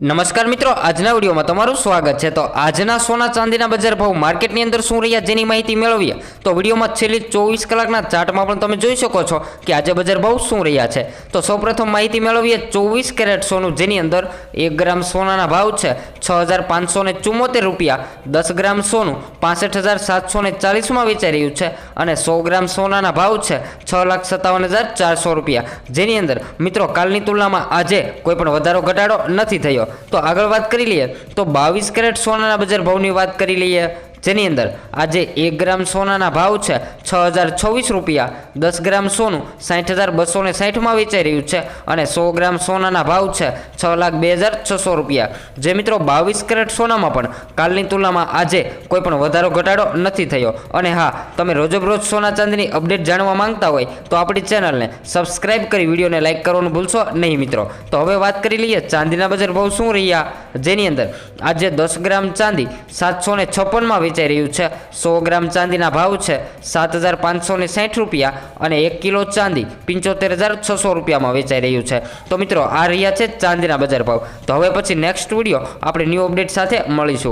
નમસ્કાર મિત્રો, આજના વિડીયોમાં તમારું સ્વાગત છે. તો આજના સોના ચાંદીના બજાર ભાવ માર્કેટની અંદર શું રહ્યા જેની માહિતી મેળવીએ? તો વિડીયોમાં છેલ્લી ચોવીસ કલાકના ચાર્ટમાં પણ તમે જોઈ શકો છો કે આજે બજાર ભાવ શું રહ્યા છે. તો સૌપ્રથમ માહિતી મેળવીએ ચોવીસ કેરેટ સોનું, જેની અંદર એક ગ્રામ સોનાના ભાવ છે છ હજાર પાંચસો ને રૂપિયા, દસ ગ્રામ સોનું પાસઠ હજાર સાતસો ચાલીસમાં વેચાઈ રહ્યું છે. અને સો ગ્રામ સોનાના ભાવ છે છ લાખ સત્તાવન હજાર ચારસો રૂપિયા. જેની અંદર, મિત્રો, કાલની તુલનામાં આજે કોઈ પણ વધારો, ઘટાડો નથી થયો. તો આગળ વાત કરી લઈએ. તો બાવીસ કેરેટ સોનાના બજાર ભાવની વાત કરી લઈએ. જેની અંદર આજે એક ગ્રામ સોનાના ભાવ છે છ હજાર છવ્વીસ રૂપિયા, દસ ગ્રામ સોનું સાઠ હજાર બસો ને સાઠમાં વેચાઈ રહ્યું છે અને સો ગ્રામ સોનાના ભાવ છે છ લાખ બે હજાર છસો રૂપિયા. જે મિત્રો બાવીસ કેરેટ સોનામાં પણ કાલની તુલનામાં આજે કોઈ પણ વધારો ઘટાડો નથી થયો. અને હા, તમે રોજબરોજ સોના ચાંદીની અપડેટ જાણવા માંગતા હોય તો આપણી ચેનલને સબસ્ક્રાઇબ કરી વિડીયોને લાઇક કરવાનું ભૂલશો નહીં મિત્રો. તો હવે વાત કરી લઈએ ચાંદીના બજાર ભાવ શું રહ્યા? જેની અંદર આજે દસ ગ્રામ ચાંદી સાતસો ને છપ્પનમાં વેચાઈ રહ્યું છે. સો ગ્રામ ચાંદીના ભાવ છે. સાત હજાર પાંચસો ને સાઠ રૂપિયા અને એક કિલો ચાંદી પંચોતેર હજાર છસો રૂપિયામાં વેચાઈ રહ્યું છે. તો મિત્રો, આ રહ્યા છે ચાંદીના બજાર ભાવ. તો હવે પછી નેક્સ્ટ વીડિયો આપણે ન્યૂ અપડેટ સાથે મળીશું.